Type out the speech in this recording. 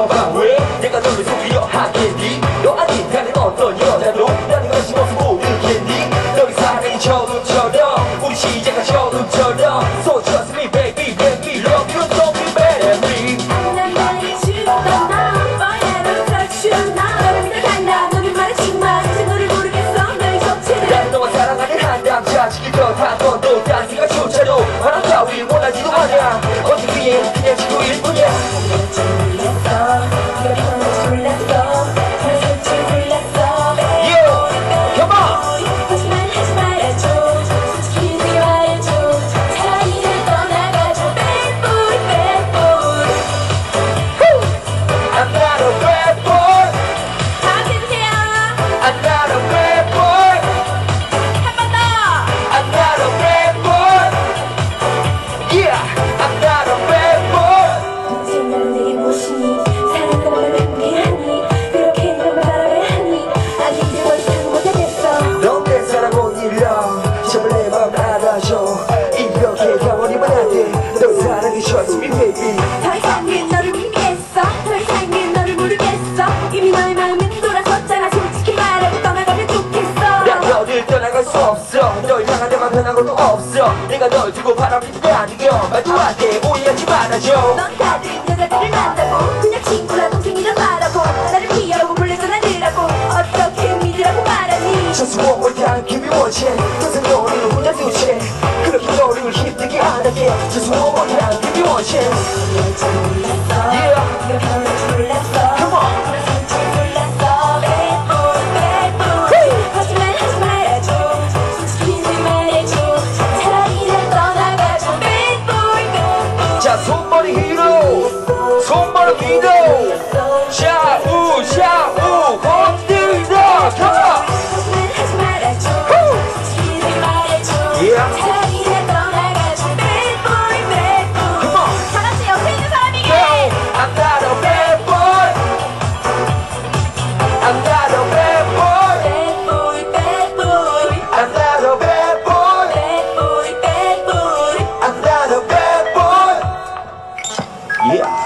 Nova 내맘 알아줘 이렇게 가버리면 안돼널 사랑해 trust me baby. 너를 나를 희미했어. 향한 데만 변한 것도 없어. 내가 널 두고 바람이 불게 안 이겨 말도 안돼. 오해하지 말아줘. 넌 다른 Just one more time give me one chance Yeah.